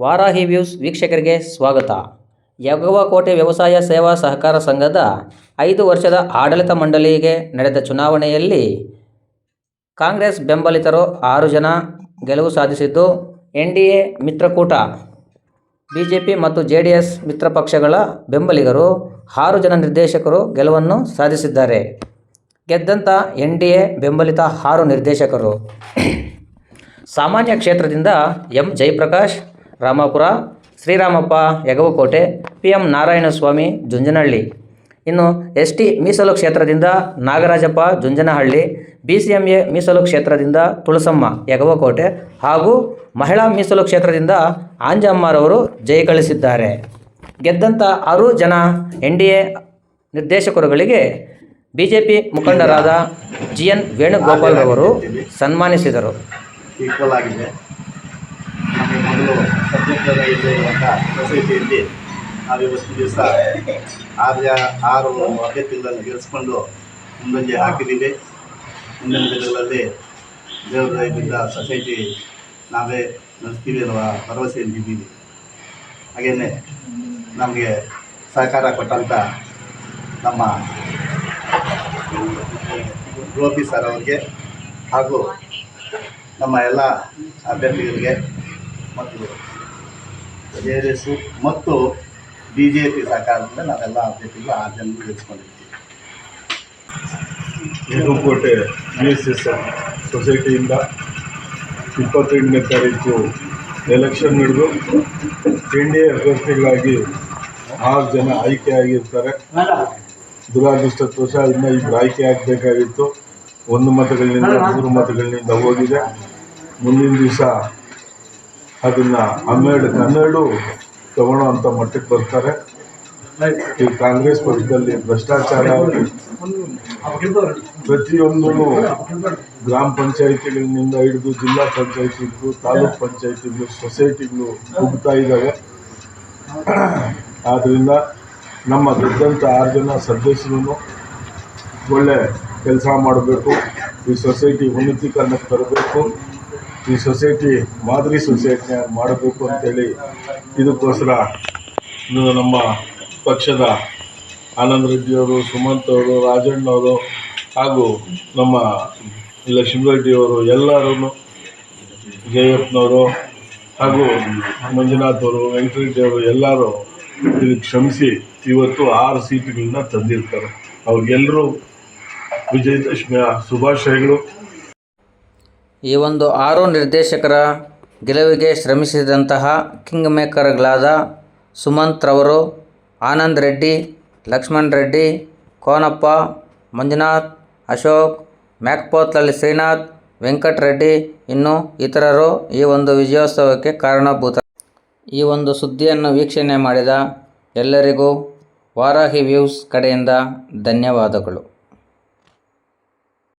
Varahi views ವೀಕ್ಷಕರಿಗೆ ಸ್ವಾಗತ. ಯಗವಕೋಟೆ ವ್ಯವಸಾಯ ಸೇವಾ ಸಹಕಾರ ಸಂಘದ ಐದು ವರ್ಷದ ಆಡಳಿತ ಮಂಡಳಿಗೆ ನಡೆದ ಚುನಾವಣೆಯಲ್ಲಿ ಕಾಂಗ್ರೆಸ್ ಬೆಂಬಲಿತರು ಆರು ಜನ ಗೆಲುವು ಸಾಧಿಸಿದ್ದು ಎನ್ ಡಿ ಎ ಮಿತ್ರಕೂಟ ಬಿ ಜೆ ಪಿ ಮತ್ತು ಜೆ ಡಿ ಎಸ್ ಮಿತ್ರ ಪಕ್ಷಗಳ ಬೆಂಬಲಿಗರು ಆರು ಜನ ನಿರ್ದೇಶಕರು ಗೆಲುವನ್ನು ಸಾಧಿಸಿದ್ದಾರೆ. ಗೆದ್ದಂಥ ಎನ್ ಡಿ ಎ ಬೆಂಬಲಿತ ಆರು ನಿರ್ದೇಶಕರು. ಸಾಮಾನ್ಯ ಕ್ಷೇತ್ರದಿಂದ M. Jayaprakash Ramapura, Shriramappa, Yagavakote P M Narayanaswamy, Junjanahalli. ಇನ್ನು ಎಸ್ ಟಿ ಮೀಸಲು ಕ್ಷೇತ್ರದಿಂದ Nagarajappa, Junjanahalli, B C M A ಮೀಸಲು ಕ್ಷೇತ್ರದಿಂದ ತುಳಸಮ್ಮ, ಯಗವಕೋಟೆ ಹಾಗೂ ಮಹಿಳಾ ಮೀಸಲು ಕ್ಷೇತ್ರದಿಂದ ಆಂಜಮ್ಮರವರು ಜಯಗಳಿಸಿದ್ದಾರೆ ಗೆದ್ದಂಥ ಆರು ಜನ ಎನ್ ಡಿ ಎ ನಿರ್ದೇಶಕರುಗಳಿಗೆ ಬಿ ಜೆ ಪಿ ಮುಖಂಡರಾದ ಜಿ ಎನ್ ವೇಣುಗೋಪಾಲ್ರವರು ಸನ್ಮಾನಿಸಿದರು. ಈಕ್ವಲ್ ಆಗಿದೆ ನಮಗೆ ಮೊದಲು ಸದ್ಯದ ಇರುವಂಥ ಸೊಸೈಟಿಯಲ್ಲಿ ನಾವು ಇವತ್ತು ದಿವಸ ಆರು ಜ ಆರು ಅಭ್ಯರ್ಥಿಗಳನ್ನು ಗೆಲ್ಲಿಸ್ಕೊಂಡು ಮುಂದೊಂದು ಹಾಕಿದ್ದೀವಿ. ಮುಂದಿನ ದಿನಗಳಲ್ಲಿ ದೇವರ ದಯದಿಂದ ಸೊಸೈಟಿ ನಾವೇ ನಡೆಸ್ತೀವಿ ಅನ್ನುವ ಭರವಸೆಯಲ್ಲಿದ್ದೀವಿ. ಹಾಗೆಯೇ ನಮಗೆ ಸಹಕಾರ ಕೊಟ್ಟಂಥ ನಮ್ಮ ಗೋಪಿ ಸರ್ ಅವರಿಗೆ ಹಾಗೂ ನಮ್ಮ ಎಲ್ಲ ಅಭ್ಯರ್ಥಿಗಳಿಗೆ ಮತ್ತು ಜೆ ಡಿ ಎಸ್ಸು ಮತ್ತು ಬಿ ಜೆ ಪಿ ನಾವೆಲ್ಲ ಅಭ್ಯರ್ಥಿಗಳು ಆರು ಜನ ಗೆಲ್ಸ್ಕೊಂಡಿರ್ತೀವಿ ಬಿ ಎಸ್ ಎಸ್ ಸೊಸೈಟಿಯಿಂದ ಇಪ್ಪತ್ತೆಂಟನೇ ತಾರೀಕು ಎಲೆಕ್ಷನ್ ನಡೆದು ಎನ್ ಡಿ ಎ ಅಭ್ಯರ್ಥಿಗಳಾಗಿ ಆರು ಜನ ಆಯ್ಕೆಯಾಗಿರ್ತಾರೆ. ದುರಾದೃಷ್ಟವಶ ಇನ್ನೂ ಇಬ್ಬರು ಆಯ್ಕೆ ಆಗಬೇಕಾಗಿತ್ತು ಒಂದು ಮತಗಳಿಂದ ಮೂರು ಮತಗಳಿಂದ ಹೋಗಿದೆ. ಮುಂದಿನ ದಿವಸ ಅದನ್ನು ಹನ್ನೆರಡು ಹನ್ನೆರಡು ತಗೊಳ್ಳೋ ಅಂತ ಮಟ್ಟಕ್ಕೆ ಬರ್ತಾರೆ. ಈ ಕಾಂಗ್ರೆಸ್ ಪಕ್ಷದಲ್ಲಿ ಭ್ರಷ್ಟಾಚಾರ, ಪ್ರತಿಯೊಂದು ಗ್ರಾಮ ಪಂಚಾಯಿತಿಗಳಿಂದ ಹಿಡಿದು ಜಿಲ್ಲಾ ಪಂಚಾಯಿತಿಗಳು, ತಾಲೂಕ್ ಪಂಚಾಯಿತಿಗಳು, ಸೊಸೈಟಿಗಳು ಕುಗ್ತಾ ಇದ್ದಾವೆ ಆದ್ದರಿಂದ ನಮ್ಮ ಗೆದ್ದಂಥ ಆರು ಜನ ಸದಸ್ಯರು ಒಳ್ಳೆ ಕೆಲಸ ಮಾಡಬೇಕು. ಈ ಸೊಸೈಟಿ ಉನ್ನತೀಕರಣಕ್ಕೆ ತರಬೇಕು ಈ ಸೊಸೈಟಿ, ಮಾದರಿ ಸೊಸೈಟಿನ ಮಾಡಬೇಕು ಅಂತೇಳಿ ಇದಕ್ಕೋಸ್ಕರ ಇದು ನಮ್ಮ ಪಕ್ಷದ ಆನಂದ್ ರೆಡ್ಡಿಯವರು ಸುಮಂತ್ ಅವರು ರಾಜಣ್ಣವರು ಹಾಗೂ ನಮ್ಮ ಲಕ್ಷ್ಮೀರೆಡ್ಡಿಯವರು ಎಲ್ಲರೂ ಜಯಪ್ಪನವರು ಹಾಗೂ ಮಂಜುನಾಥ್ ಅವರು ವೆಂಕಟರೆಡ್ಡಿ ಅವರು ಎಲ್ಲರೂ ಇದಕ್ಕೆ ಕ್ಷಮಿಸಿ ಇವತ್ತು ಆರು ಸೀಟುಗಳನ್ನ ತಂದಿರ್ತಾರೆ. ಅವ್ರಿಗೆಲ್ಲರೂ ವಿಜಯದಶಮಿಯ ಶುಭಾಶಯಗಳು. ಈ ಒಂದು ಆರು ನಿರ್ದೇಶಕರ ಗೆಲುವಿಗೆ ಶ್ರಮಿಸಿದಂತಹ ಕಿಂಗ್ ಮೇಕರ್ಗಳಾದ ಸುಮಂತ್ ರವರು, ಆನಂದ್ ರೆಡ್ಡಿ, ಲಕ್ಷ್ಮಣ್ ರೆಡ್ಡಿ, ಕೋನಪ್ಪ, ಮಂಜುನಾಥ್, ಅಶೋಕ್ ಮ್ಯಾಕ್ಪೋತ್ಲಲ್ಲಿ ಶ್ರೀನಾಥ್ ವೆಂಕಟರೆಡ್ಡಿ ಇನ್ನು ಇತರರು ಈ ಒಂದು ವಿಜಯೋತ್ಸವಕ್ಕೆ ಕಾರಣಭೂತ. ಈ ಒಂದು ಸುದ್ದಿಯನ್ನು ವೀಕ್ಷಣೆ ಮಾಡಿದ ಎಲ್ಲರಿಗೂ ವಾರಾಹಿ ವ್ಯೂಸ್ ಕಡೆಯಿಂದ ಧನ್ಯವಾದಗಳು.